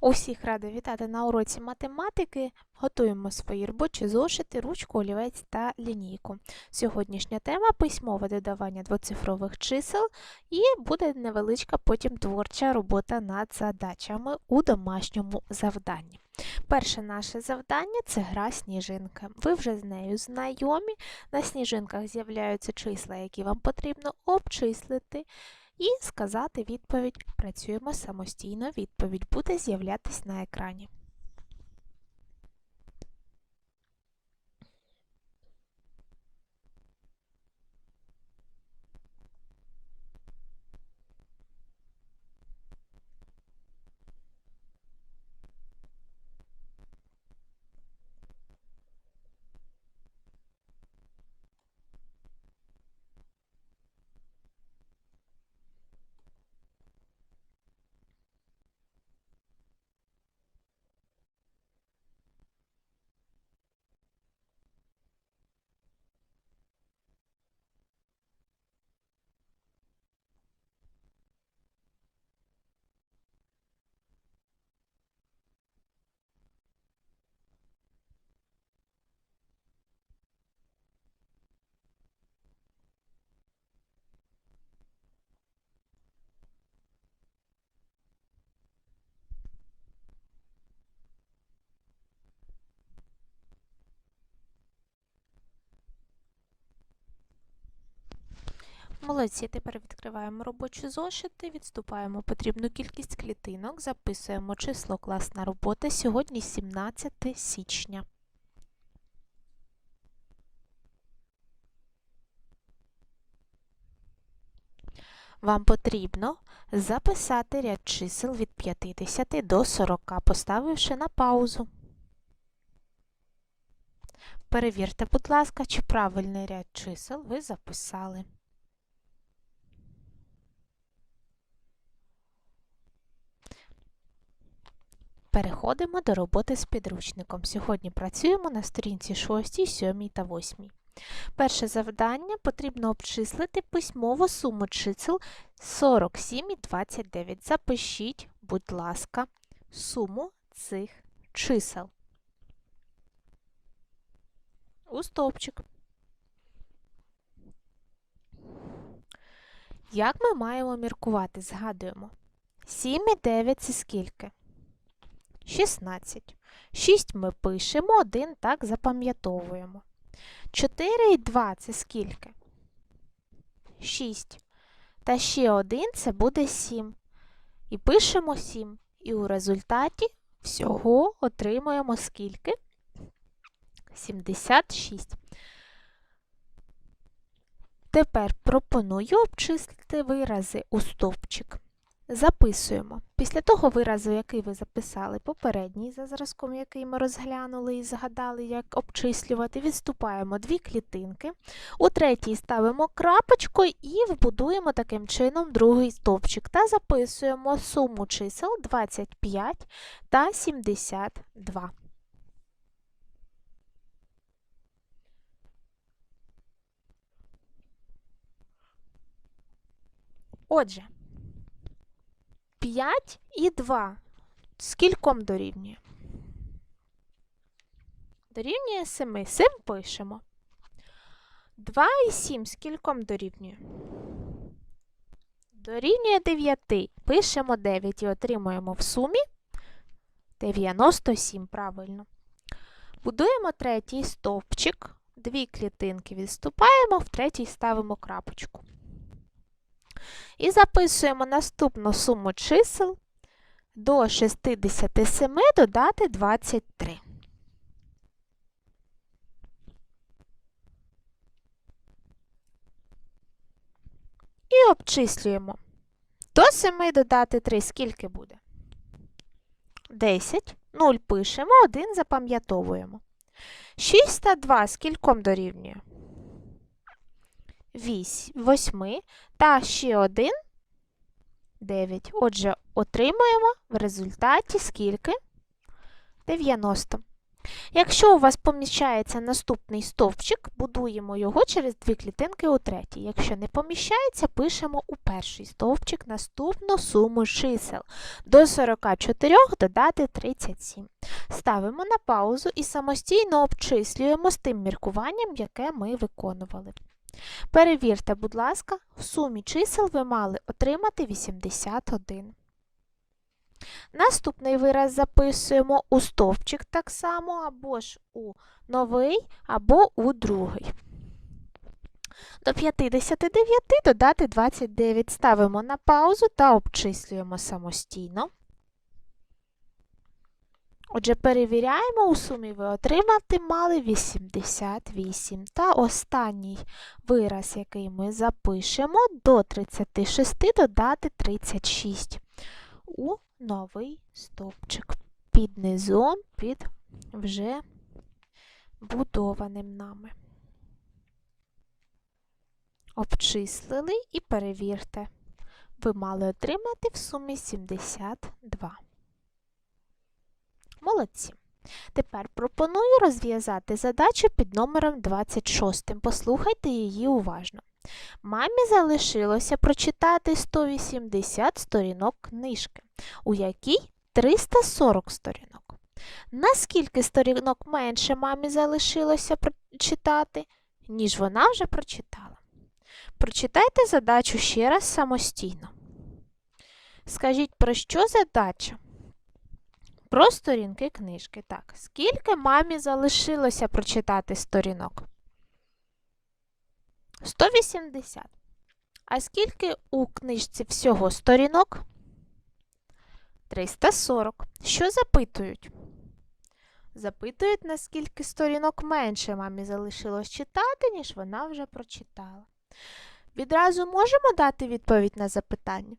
Усіх рада вітати на уроці математики. Готуємо свої робочі зошити, ручку, олівець та лінійку. Сьогоднішня тема письмове додавання двоцифрових чисел і буде невеличка потім творча робота над задачами у домашньому завданні. Перше наше завдання це гра сніжинка. Ви вже з нею знайомі. На сніжинках з'являються числа, які вам потрібно обчислити. І сказати відповідь. Працюємо самостійно. Відповідь буде з'являтись на екрані. Молодці, тепер відкриваємо робочі зошити, відступаємо потрібну кількість клітинок, записуємо число класна робота. Сьогодні 17 січня. Вам потрібно записати ряд чисел від 50 до 40, поставивши на паузу. Перевірте, будь ласка, чи правильний ряд чисел ви записали. Переходимо до роботи з підручником. Сьогодні працюємо на сторінці 6, 7 та 8. Перше завдання потрібно обчислити письмову суму чисел 47 і 29. Запишіть, будь ласка, суму цих чисел. У стовпчик. Як ми маємо міркувати? Згадуємо. 7 і 9 це скільки? 16. 6 ми пишемо, 1 так запам'ятовуємо. 4 і 2 це скільки? 6. Та ще 1 це буде 7. І пишемо 7. І у результаті всього отримуємо скільки? 76. Тепер пропоную обчислити вирази у стовпчик. Записуємо. Після того виразу, який ви записали попередній, за зразком, який ми розглянули і згадали, як обчислювати, відступаємо дві клітинки. У третій ставимо крапочку і вбудуємо таким чином другий стовпчик та записуємо суму чисел 25 та 72. Отже, 5 і 2. Скільком дорівнює? Дорівнює 7. 7 пишемо. 2 і 7 скільком дорівнює? Дорівнює 9. Пишемо 9 і отримуємо в сумі 97, правильно. Будуємо третій стовпчик. Дві клітинки відступаємо, в третій ставимо крапочку. І записуємо наступну суму чисел до 67 додати 23. І обчислюємо. До 7 додати 3 скільки буде? 10. 0 пишемо, 1 запам'ятовуємо. 6 та 2 скільком дорівнює? 8 та ще 1 9. Отже, отримуємо в результаті скільки? 90. Якщо у вас поміщається наступний стовпчик, будуємо його через дві клітинки у третій. Якщо не поміщається, пишемо у перший стовпчик наступну суму чисел. До 44 додати 37. Ставимо на паузу і самостійно обчислюємо з тим міркуванням, яке ми виконували. Перевірте, будь ласка, в сумі чисел ви мали отримати 81. Наступний вираз записуємо у стовпчик так само, або ж у новий, або у другий. До 59 додати 29. Ставимо на паузу та обчислюємо самостійно. Отже, перевіряємо, у сумі ви отримати мали 88. Та останній вираз, який ми запишемо, до 36 додати 36 у новий стовпчик під низом, під вже будованим нами. Обчислили і перевірте. Ви мали отримати в сумі 72. Молодці. Тепер пропоную розв'язати задачу під номером 26. Послухайте її уважно. Мамі залишилося прочитати 180 сторінок книжки, у якій 340 сторінок. Наскільки сторінок менше мамі залишилося прочитати, ніж вона вже прочитала? Прочитайте задачу ще раз самостійно. Скажіть, про що задача? Про сторінки книжки. Так, скільки мамі залишилося прочитати сторінок? 180. А скільки у книжці всього сторінок? 340. Що запитують? Запитують, наскільки сторінок менше мамі залишилось читати, ніж вона вже прочитала. Відразу можемо дати відповідь на запитання?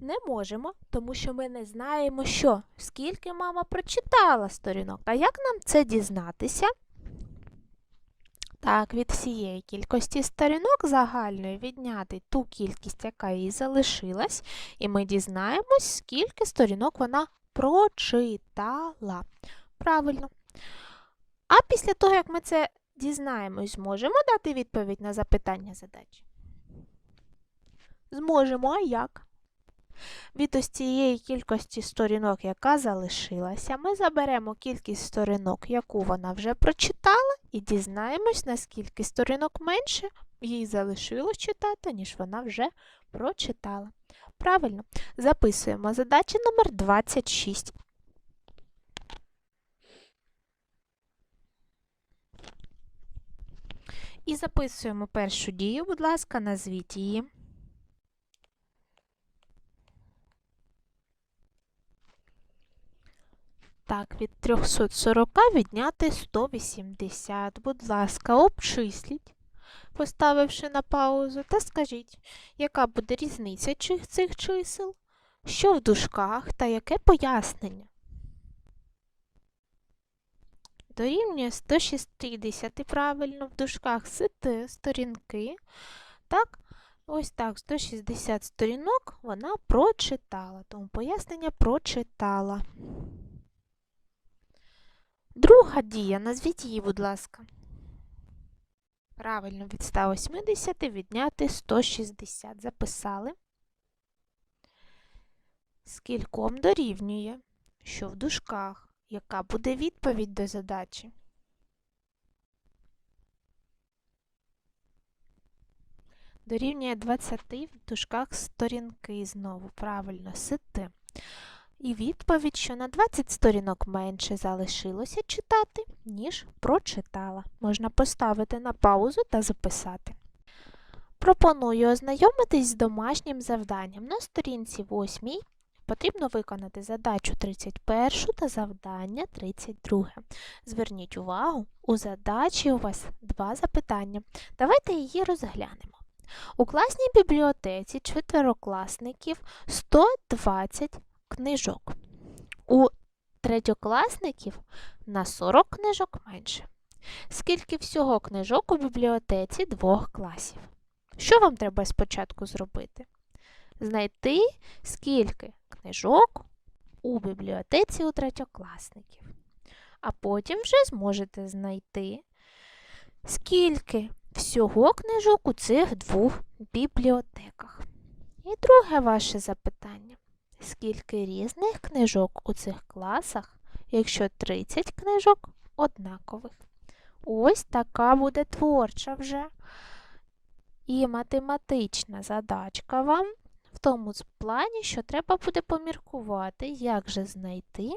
Не можемо, тому що ми не знаємо, що, скільки мама прочитала сторінок. А як нам це дізнатися? Так, від всієї кількості сторінок загальної відняти ту кількість, яка їй залишилась, і ми дізнаємось, скільки сторінок вона прочитала. Правильно. А після того, як ми це дізнаємось, зможемо дати відповідь на запитання задачі? Зможемо, а як? Від ось цієї кількості сторінок, яка залишилася, ми заберемо кількість сторінок, яку вона вже прочитала, і дізнаємось, наскільки сторінок менше їй залишилось читати, ніж вона вже прочитала. Правильно, записуємо задачу номер 26. І записуємо першу дію, будь ласка, назвіть її. Так, від 340 відняти 180. Будь ласка, обчисліть, поставивши на паузу, та скажіть, яка буде різниця цих чисел, що в дужках та яке пояснення. Дорівнює 160, правильно, в дужках сити сторінки. Так, ось так, 160 сторінок вона прочитала, тому пояснення прочитала. Друга дія, назвіть її, будь ласка. Правильно, від 180 відняти 160. Записали. Скільком дорівнює, що в дужках, яка буде відповідь до задачі? Дорівнює 20 в дужках сторінки знову. Правильно, сити. І відповідь, що на 20 сторінок менше залишилося читати, ніж прочитала. Можна поставити на паузу та записати. Пропоную ознайомитись з домашнім завданням. На сторінці 8 потрібно виконати задачу 31 та завдання 32. Зверніть увагу, у задачі у вас два запитання. Давайте її розглянемо. У класній бібліотеці чотирокласників 120 книжок. У третьокласників на 40 книжок менше. Скільки всього книжок у бібліотеці двох класів? Що вам треба спочатку зробити? Знайти, скільки книжок у бібліотеці у третьокласників. А потім вже зможете знайти, скільки всього книжок у цих двох бібліотеках. І друге ваше запитання. Скільки різних книжок у цих класах, якщо 30 книжок однакових? Ось така буде творча вже. І математична задачка вам в тому плані, що треба буде поміркувати, як же знайти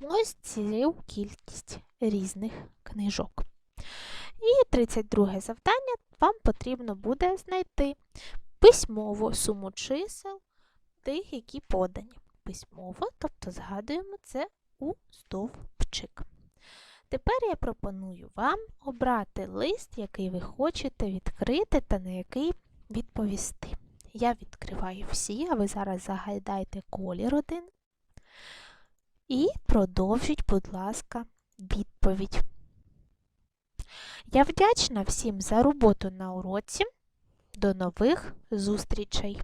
ось цілу кількість різних книжок. І 32 завдання вам потрібно буде знайти письмово суму чисел тих, які подані. Письмово, тобто згадуємо це у стовпчик. Тепер я пропоную вам обрати лист, який ви хочете відкрити та на який відповісти. Я відкриваю всі, а ви зараз загадайте колір один. І продовжіть, будь ласка, відповідь. Я вдячна всім за роботу на уроці. До нових зустрічей!